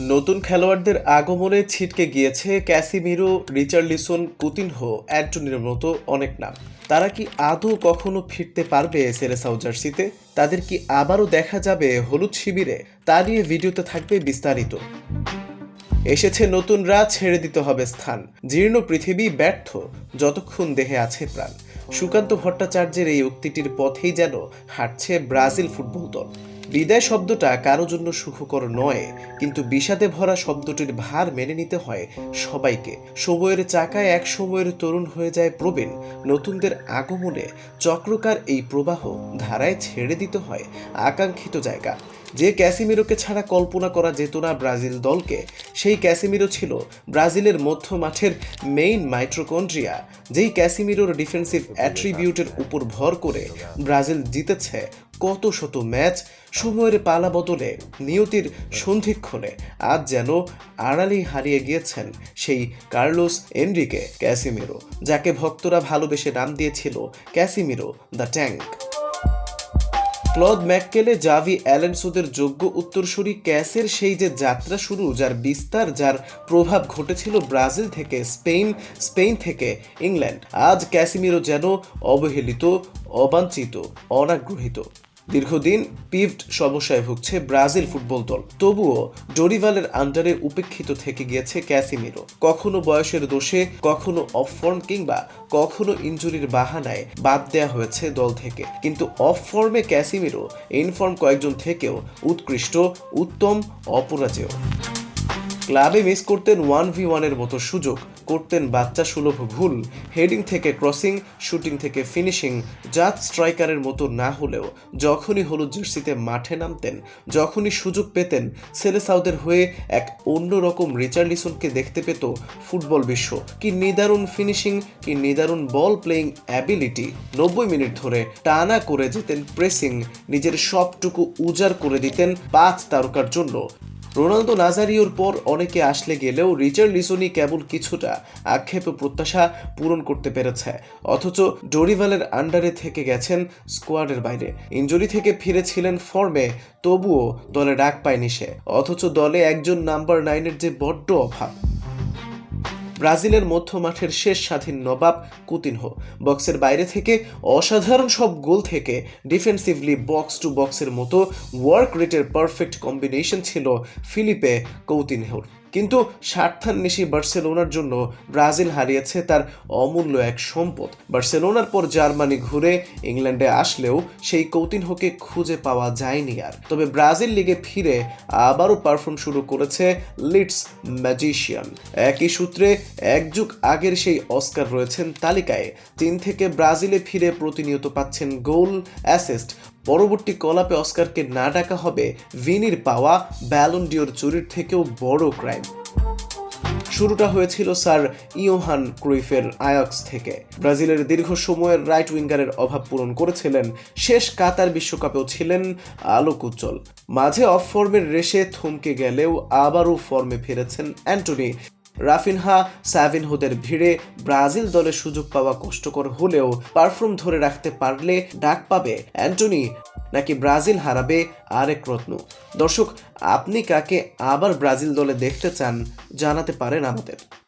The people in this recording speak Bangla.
নতুন খেলোয়াড়দের আগমনে ছিটকে গিয়েছে ক্যাসিমিরো, রিচার্ড রিচার্লিসন কুতিনহো, অ্যান্টনির মতো অনেক নাম। তারা কি আদৌ কখনো ফিরতে পারবে সেরেসাও জার্সিতে? তাদের কি আবারও দেখা যাবে হলুদ শিবিরে? তা নিয়ে ভিডিওতে থাকবে বিস্তারিত। এসেছে নতুনরা ছেড়ে দিতে হবে স্থান। জীর্ণ পৃথিবী ব্যর্থ, যতক্ষণ দেহে আছে প্রাণ। সুকান্ত ভট্টাচার্যের এই উক্তিটির পথেই যেন হাঁটছে ব্রাজিল ফুটবল দল। বিদায় শব্দটা কারও জন্য সুখকর নয়, কিন্তু বিষাদে ভরা শব্দটির ভার মেনে নিতে হয় সবাইকে। সময়ের চাকায় এক সময়ের তরুণ হয়ে যায় প্রবীণ। নতুনদের আগমনে চক্রকার এই প্রবাহ ধারায় ছেড়ে দিতে হয় আকাঙ্ক্ষিত জায়গা। যে ক্যাসিমিরোকে ছাড়া কল্পনা করা যেত না ব্রাজিল দলকে, সেই ক্যাসিমিরো ছিল ব্রাজিলের মধ্য মাঠের মেইন মাইট্রোকন্ড্রিয়া যেই ক্যাসিমিরোর ডিফেন্সিভ অ্যাট্রিবিউটের উপর ভর করে ব্রাজিল জিতেছে কত শত ম্যাচ সময়ের পালা বদলে নিয়তির সন্ধিক্ষণে আজ যেন আড়ালেই হারিয়ে গিয়েছেন সেই কার্লোস এনরিকে ক্যাসিমিরো, যাকে ভক্তরা ভালোবেসে নাম দিয়েছিল Casemiro the tank. Claude Makelele, Xavi অ্যালেন্সোদের যোগ্য উত্তরসূরি ক্যাসের সেই যে যাত্রা শুরু, যার বিস্তার, যার প্রভাব ঘটেছিল ব্রাজিল থেকে স্পেন স্পেন থেকে ইংল্যান্ড, আজ ক্যাসিমিরো যেন অবহেলিত, অবাঞ্ছিত, অনাগ্রহিত। দীর্ঘদিন পিভড সমস্যায় ভুগছে ব্রাজিল ফুটবল দল। তবুও ডোরিভালের আন্ডারে উপেক্ষিত থেকে গিয়েছে ক্যাসিমিরো। কখনো বয়সের দোষে, কখনো অফ ফর্ম কিংবা কখনো ইঞ্জুরির বাহানায় বাদ দেওয়া হয়েছে দল থেকে। কিন্তু অফ ফর্মে ক্যাসিমিরো ইনফর্ম কয়েকজন থেকেও উৎকৃষ্ট, উত্তম, অপরাজেয়। ক্লাবে মিস করতেন ওয়ান ভি ওয়ানের মতো সুযোগ, করতেন বাচ্চা সুলভ ভুল, হেডিং থেকে ক্রসিং, শুটিং থেকে ফিনিশিং জাত স্ট্রাইকারের মতো না হলেও যখনই হলুদ জার্সিতে মাঠে নামতেন, যখনই সুযোগ পেতেন সেলেসাউদের হয়ে এক অন্যরকম রিচার্লিসনকে দেখতে পেত ফুটবল বিশ্ব। কি নিদারুণ ফিনিশিং, কি নিদারুণ বল প্লেয়িং অ্যাবিলিটি। নব্বই মিনিট ধরে টানা করে যেতেন প্রেসিং, নিজের সবটুকু উজাড় করে দিতেন পাঁচ তারকার জন্য। রোনালদো নাজারিওর পর অনেকে আসলে গেলেও রিচার্ড লিসনি কেবল কিছুটা আক্ষেপ প্রত্যাশা পূরণ করতে পেরেছে। অথচ ডোরিভালের আন্ডারে থেকে গেছেন স্কোয়াডের বাইরে। ইঞ্জুরি থেকে ফিরেছিলেন ফর্মে, তবুও দলে ডাক পায়নি সে। অথচ দলে একজন নাম্বার নাইনের যে বড্ড অভাব। ব্রাজিলের মধ্য মাঠের শেষ স্বাধীন নবাব কুতিনহো। বক্সের বাইরে থেকে অসাধারণ সব গোল থেকে ডিফেন্সিভলি বক্স টু বক্সের মতো ওয়ার্ক রেটের পারফেক্ট কম্বিনেশন ছিল ফিলিপে কৌতিনহোর। কিন্তু স্বার্থান্বেষী বার্সেলোনার জন্য ব্রাজিল হারিয়েছে তার অমূল্য এক সম্পদ। বার্সেলোনার পর জার্মানি ঘুরে ইংল্যান্ডে আসলেও সেই কৌতিনহোকে খুঁজে পাওয়া যায়নি আর। তবে ব্রাজিল লিগে ফিরে আবারও পারফর্ম শুরু করেছে লিডস ম্যাজিশিয়ান। একই সূত্রে এক যুগ আগের সেই অস্কার রয়েছেন তালিকায়। চীন থেকে ব্রাজিলে ফিরে প্রতিনিয়ত পাচ্ছেন গোল, অ্যাসিস্ট পরবর্তী কলাপে অস্কারকে না ডাকা হবে ভিনির পাওয়া ব্যালন ডিওর চুরির থেকেও বড় ক্রাইম। শুরুটা হয়েছিল স্যার ইয়োহান ক্রুইফের আয়াক্স থেকে। ব্রাজিলের দীর্ঘ সময়ের রাইট উইঙ্গারের অভাব পূরণ করেছিলেন, শেষ কাতার বিশ্বকাপেও ছিলেন আলোক উজ্জ্বল মাঝে অফ ফর্মের রেশে থমকে গেলেও আবারও ফর্মে ফিরেছেন অ্যান্টনি রাফিনহা স্যাভিনহোদের ভিড়ে ব্রাজিল দলে সুযোগ পাওয়া কষ্টকর হলেও পারফর্ম ধরে রাখতে পারলে ডাক পাবে অ্যান্টনি, নাকি ব্রাজিল হারাবে আরেক রত্ন? দর্শক, আপনি কাকে আবার ব্রাজিল দলে দেখতে চান জানাতে পারেন আমাদের।